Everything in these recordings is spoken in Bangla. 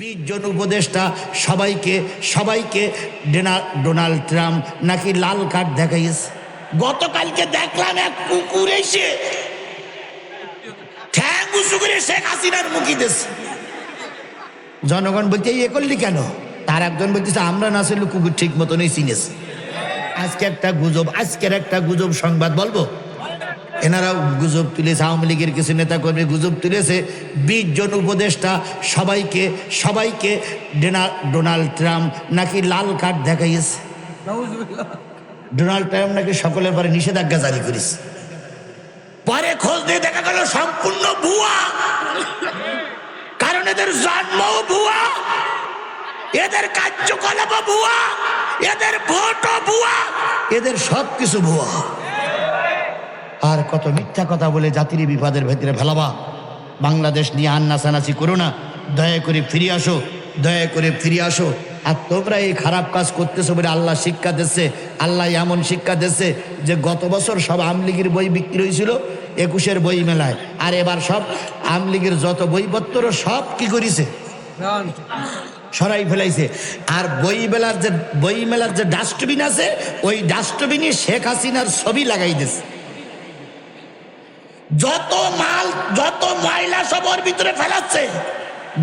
বিশ জন উপদেষ্টা সবাইকে সবাইকে ডেনা- ডোনাল্ড ট্রাম্প নাকি লাল কার্ড দেখাইছে। গতকালকে দেখলাম এক কুকুর এসে ঠ্যাং উঁচু করে শেখ হাসিনার মুখি দিয়েছে। জনগণ বলছে এ করলি কেন? তার একজন বলতেছে, আমরা না ছিল কুকুর ঠিক মতনই চিনেছে। আজকে একটা গুজব, আজকের একটা গুজব সংবাদ বলব? এনারাও গুজব তুলেছে, আওয়ামী লীগের কিছু নেতাকর্মী গুজব তুলেছে। বিশ জন উপদেষ্টা সবাইকে সবাইকে ডেনা- ডোনাল্ড ট্রাম্প নাকি লাল কার্ড দেখাইয়েছে। ডোনাল্ড ট্রাম্প নাকি সকলের পরে নিষেধাজ্ঞা জারি করেছে। পরে খোঁজ দিয়ে দেখা গেল সম্পূর্ণ ভুয়া। কারণ এদের জন্ম ভুয়া, এদের কার্যকলাপ ভুয়া, এদের ভোটও ভুয়া, এদের সব কিছু ভুয়া। আর কত মিথ্যা কথা বলে জাতির বিপদের ভেতরে ফেলাবা। বাংলাদেশ নিয়ে আন্নাসানাসি করো না। দয়া করে ফিরে আসো দয়া করে ফিরে আসো। আর তোমরা এই খারাপ কাজ করতেছো বলে আল্লাহ শিক্ষা দিচ্ছে আল্লাহ এমন শিক্ষা দিচ্ছে যে গত বছর সব আমলিগের বই বিক্রি হয়েছিল একুশের বই মেলায় আর এবার সব আমলিগের যত বইপত্র সব কি করেছে? সরাই ফেলাইছে। আর বই মেলার যে বই মেলার যে ডাস্টবিন আছে ওই ডাস্টবিনে শেখ হাসিনার ছবি লাগাই দিছে। যত মাল, যত ময়লা সব ওর ভিতরে ফেলাচ্ছে।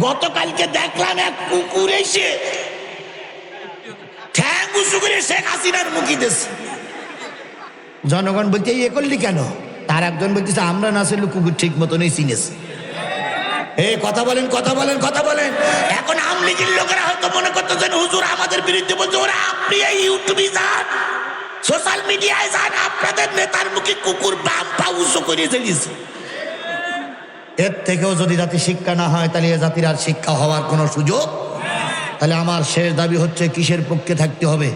গতকালকে দেখলাম এক কুকুর এসে ঠ্যাং উঁচু করে শেখ হাসিনার মুখি দিচ্ছে জনগণ বলছে, এই এ করলি কেন? তার একজন বলতেছে, আমরা না ছিল কুকুর ঠিক মতনই চিনেছে। এই কথা বলেন কথা বলেন কথা বলেন। এখন আমলিগের লোকেরা হয়তো মনে করতেছেন, হুজুর আমাদের বিরুদ্ধে বলছে, ওরা আপনি এই ইউটিউবে যান। সোশ্যাল মিডিয়ায় যান, আপনাদের নেতার মুখে কুকুর বাম পা উঁচু করে দিয়েছে এর থেকেও যদি জাতি শিক্ষা না হয়, তাহলে এ জাতির আর শিক্ষা হওয়ার কোনো সুযোগ? তাহলে আমার শেষ দাবি হচ্ছে, কিসের পক্ষে থাকতে হবে?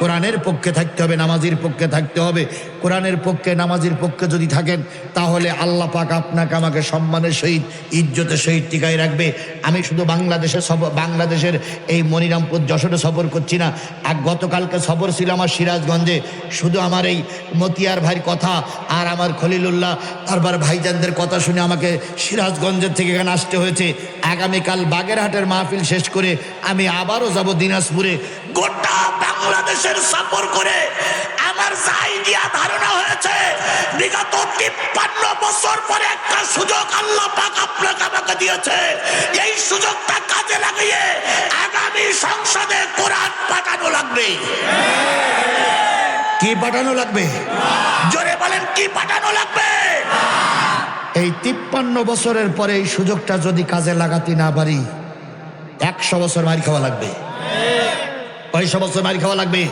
কোরআনের পক্ষে থাকতে হবে, নামাজির পক্ষে থাকতে হবে। কোরআনের পক্ষে, নামাজের পক্ষে যদি থাকেন, তাহলে আল্লাহ পাক আপনাকে আমাকে সম্মানের সহিত, ইজ্জতের সহিত টিকায় রাখবে। আমি শুধু বাংলাদেশে সফর বাংলাদেশের এই মনিরামপুর যশোরে সফর করছি না। আর গতকালকে সফর ছিল আমার সিরাজগঞ্জে। শুধু আমার এই মতিয়ার ভাইয়ের কথা আর আমার খলিলুল্লাহ, তারপর ভাইজানদের কথা শুনে আমাকে সিরাজগঞ্জের থেকে এখানে আসতে হয়েছে। আগামীকাল বাগেরহাটের মাহফিল শেষ করে আমি আবারও যাব দিনাজপুরে। গোটা বাংলাদেশের সফর করে আমার ধারণা হয়েছে। বিগত তিপ্পান্ন বছর পরে একটা সুযোগ আল্লাহ পাক আপনাকে আমাকে দিয়েছে। এই সুযোগটা কাজে লাগিয়ে আগামী সংসদে কোরআন পাঠানো লাগবে। কি পাঠানো লাগবে? জোরে বলেন কি পাঠানো লাগবে? এই তিপ্পান্ন বছরের পরে এই সুযোগটা যদি কাজে লাগাতে না পারি একশো বছর মারি খাওয়া লাগবে। কয়শো বছর মারি খাওয়া লাগবে?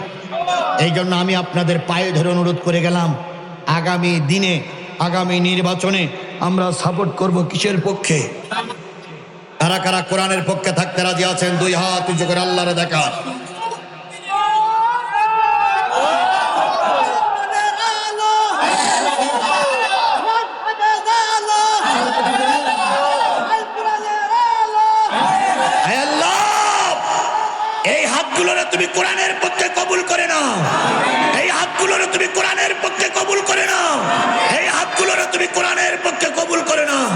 এই জন্য আমি আপনাদের পায়ে ধরে অনুরোধ করে গেলাম, আগামী দিনে, আগামী নির্বাচনে আমরা সাপোর্ট করব কিসের পক্ষে? কারা কারা কোরআনের পক্ষে থাকতে রাজি আছেন? দুই হাত উঁচু করে আল্লাহরে দেখা। হাতগুলোরে তুমি কোরআনের পক্ষে কবুল করে নাও। এই হাতগুলোরে তুমি কোরআনের পক্ষে কবুল করে নাও। এই হাতগুলোরে তুমি কোরআনের পক্ষে কবুল করে নাও।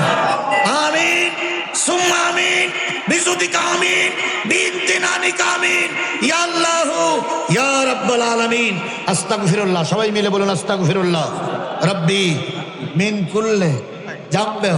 আমিন। সুম্মা আমিন। বিজুদিকা আমিন। বিনতিনানিকা আমিন। ইয়া আল্লাহ, ইয়া রাব্বাল আলামিন। আস্তাগফিরুল্লাহ। সবাই মিলে বলুন আস্তাগফিরুল্লাহ। রব্বি, মিন কুল্লে জামবে